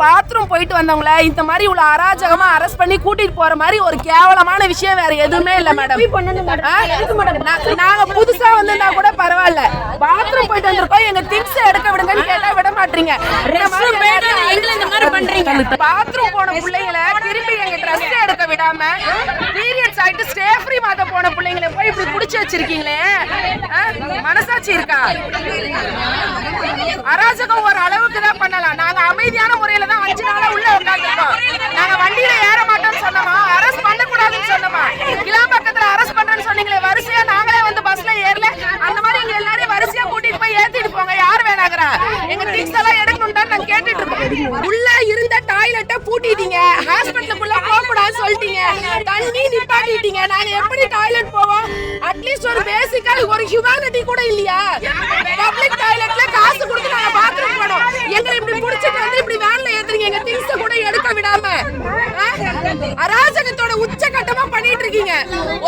Bathroom போயிட்டு வந்தவங்கள இந்த மாதிரி இவ்வளவு அராஜகமா அரெஸ்ட் பண்ணி கூட்டிட்டு போற மாதிரி ஒரு கேவலமான விஷயம் வேற எதுவுமே இல்ல மேடம் நாங்க புதுசா வந்திருந்தா கூட பரவாயில்ல. பாத்ரூம் போயிட்டு வந்திருக்கோம். எங்க திங்ஸ் எடுக்க விடுங்கன்னு கேட்டா விட மாட்டீங்க. பாத்ரூம் போன பிள்ளைங்களை திருப்பி எங்க ட்ரெஸ் எடுக்க விடாம பீரியட்ஸ் ஆயிட்டு ஸ்டே ஃப்ரீ மாத்த போன பிள்ளைங்களை போய் வச்சிருக்கீங்களே? மனசாட்சி இருக்கா? அராஜகம் ஒரு அளவுக்கு தான் பண்ணலாம். நாங்க அமைதியான முறையில தான் அஞ்சு நாளா உள்ள உட்காந்துருக்கோம் நாங்க வண்டியில ஏற மாட்டோம்னு சொன்னோமா? அரசு பண்ணக்கூடாதுன்னு சொன்னோமா? கிலா பக்கத்துல அரசு பண்றேன்னு சொன்னீங்க வரிசையா நாங்களே வந்து பஸ்ல ஏறல அந்த மாதிரி எங்க எல்லாரையும் வரிசையா கூட்டிட்டு போய் ஏத்திட்டு போங்க யார் வேணாங்கிறா எங்க திங்ஸ் எல்லாம் எடுக்கணும்டா நான் கேட்டுட்டு இருக்கோம் உள்ள இருந்த டாய்லெட்டை பூட்டிட்டீங்க. ஹாஸ்பிட்டலுக்குள்ள போக கூடாதுன்னு சொல்லிட்டீங்க. தண்ணி நிப்பாட்டிட்டீங்க. நாங்க எப்படி டாய்லெட் போவோம்? அட்லீஸ்ட் ஒரு பேசிக்கா ஒரு ஹியூமானிட்டி கூட இல்லையா? பப்ளிக் டாய்லெட்ல காசு கொடுத்து நாங்க பாத்ரூம் போனோம். எங்களை இப்படி புடிச்சிட்டு வந்து இப்படி வேன்ல ஏத்துறீங்க. எங்க திங்ஸ் கூட எடுக்க விடாம. அராஜகத்தோட உச்சகட்டமா பண்ணிட்டு இருக்கீங்க.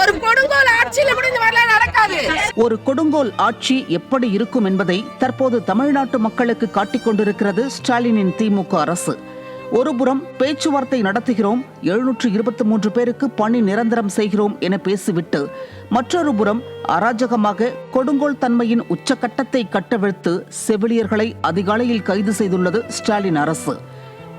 ஒரு கொடுங்கோல் ஆட்சியில கூட இந்த மாதிரிலாம் நடக்காது. ஒரு கொடுங்கோல் ஆட்சி எப்படி இருக்கும் என்பதை தற்போது தமிழ்நாட்டு மக்களுக்கு காட்டிக் கொண்டிருக்கிறது ஸ்டாலினின் திமுக அரசு. ஒருபுறம் பேச்சுவார்த்தை நடத்துகிறோம். எழுநூற்று இருபத்தி மூன்று பேருக்கு பணி நிரந்தரம் செய்கிறோம் என பேசிவிட்டு மற்றொரு புறம் அராஜகமாக கொடுங்கோல் தன்மையின் உச்சக்கட்டத்தை கட்டவிழ்த்து செவிலியர்களை அதிகாலையில் கைது செய்துள்ளது ஸ்டாலின் அரசு.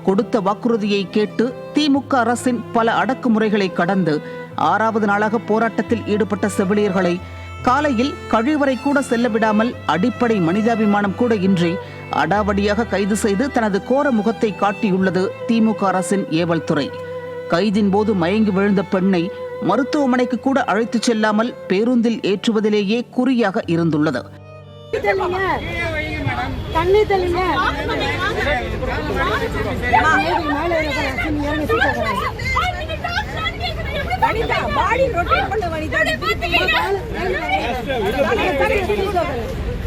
கொடுத்த வாக்குறுதியை கேட்டு திமுக அரசின் பல அடக்குமுறைகளை கடந்து ஆறாவது நாளாக போராட்டத்தில் ஈடுபட்ட செவிலியர்களை காலையில் கழிவறை கூட செல்ல விடாமல் அடிப்படை மனிதாபிமானம் கூட இன்றி அடாவடியாக கைது செய்து தனது கோர முகத்தை காட்டியுள்ளது திமுக அரசின் ஏவல் துறை. கைதின் போது மயங்கி விழுந்த பெண்ணை மருத்துவமனைக்கு கூட அழைத்துச் செல்லாமல் பேருந்தில் ஏற்றுவதிலேயே குறியாக இருந்துள்ளது. வனிதா பாடி ரொட்டேட் பண்ண வனிதா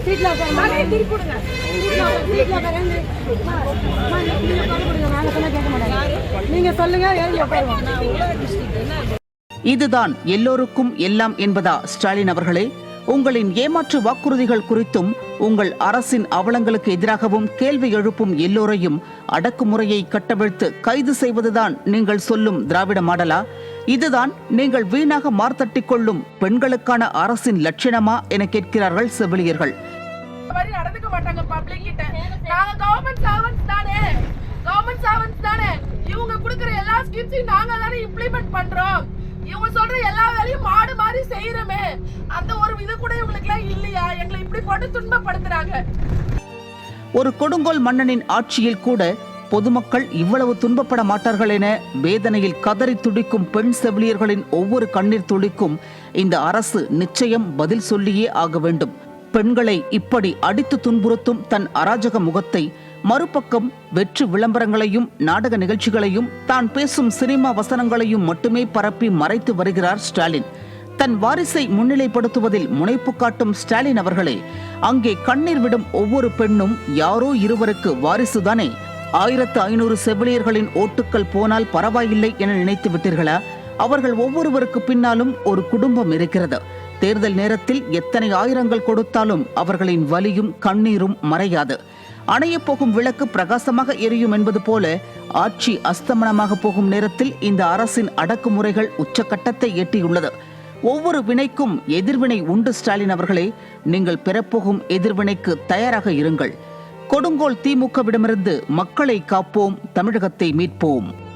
சீட்ல திருப்பி சீட்ல நாங்க கேட்க மாட்டாங்க நீங்க சொல்லுங்க ஏறி உட்காருவோம் இதுதான் எல்லோருக்கும் எல்லாம் என்பதா ஸ்டாலின் அவர்களே? உங்களின் ஏமாற்று வாக்குறுதிகள் குறித்தும் உங்கள் அரசின் அவலங்களுக்கு எதிராகவும் கேள்வி எழுப்பும் எல்லோரையும் அடக்குமுறையை கட்டவிழ்த்து கைது செய்வதுதான் நீங்கள் சொல்லும் திராவிட மாடலா? இதுதான் நீங்கள் வீணாக மார்த்தட்டிக் கொள்ளும் பெண்களுக்கான அரசின் லட்சணமா என கேட்கிறார்கள் செவிலியர்கள். இந்த மாதிரி நடந்துக்க மாட்டாங்க பப்ளிக் கிட்ட. நாங்க கவர்மெண்ட் சர்வன்ட்ஸ் தானே. கவர்மெண்ட் சர்வன்ட்ஸ் தானே. இவங்க கொடுக்குற எல்லா ஸ்கீம்ஸையும் நாங்க தானே இம்ப்ளிமெண்ட் பண்றோம். இவங்க சொல்ற எல்லா வேலையும் மாடு மாதிரி செய்யறோமே. அந்த ஒரு இது கூட இவங்களுக்கு எல்லாம் இல்லையா? எங்களை இப்படி போட்டு துன்பப்படுத்துறாங்க. ஒரு கொடுங்கோல் மன்னனின் ஆட்சியில் கூட பொதுமக்கள் இவ்வளவு துன்பப்பட மாட்டார்கள் என வேதனையில் கதறி துடிக்கும் பெண் செவிலியர்களின் ஒவ்வொரு கண்ணீர் துளிக்கும் இந்த அரசு நிச்சயம் பதில் சொல்லியே ஆக வேண்டும். பெண்களை இப்படி அடித்து துன்புறுத்தும் தன் அராஜக முகத்தை மறுபக்கம் வெற்று விளம்பரங்களையும் நாடக நிகழ்ச்சிகளையும் தான் பேசும் சினிமா வசனங்களையும் மட்டுமே பரப்பி மறைத்து வருகிறார் ஸ்டாலின். தன் வாரிசை முன்னிலைப்படுத்துவதில் முனைப்பு காட்டும் ஸ்டாலின் அவர்களே அங்கே கண்ணீர் விடும் ஒவ்வொரு பெண்ணும் யாரோ இருவருக்கு வாரிசுதானே? ஆயிரத்து ஐநூறு செவிலியர்களின் ஓட்டுக்கள் போனால் பரவாயில்லை என நினைத்து விட்டீர்களா? அவர்கள் ஒவ்வொருவருக்கு பின்னாலும் ஒரு குடும்பம் இருக்கிறது. தேர்தல் நேரத்தில் எத்தனை ஆயிரங்கள் கொடுத்தாலும் அவர்களின் வலியும் கண்ணீரும் மறையாது. அணையப் போகும் விளக்கு பிரகாசமாக எரியும் என்பது போல ஆட்சி அஸ்தமனமாக போகும் நேரத்தில் இந்த அரசின் அடக்குமுறைகள் உச்சக்கட்டத்தை எட்டியுள்ளது. ஒவ்வொரு வினைக்கும் எதிர்வினை உண்டு ஸ்டாலின் அவர்களே. நீங்கள் பெறப்போகும் எதிர்வினைக்கு தயாராக இருங்கள். கொடுங்கோல் திமுகவிடமிருந்து மக்களை காப்போம் தமிழகத்தை மீட்போம்.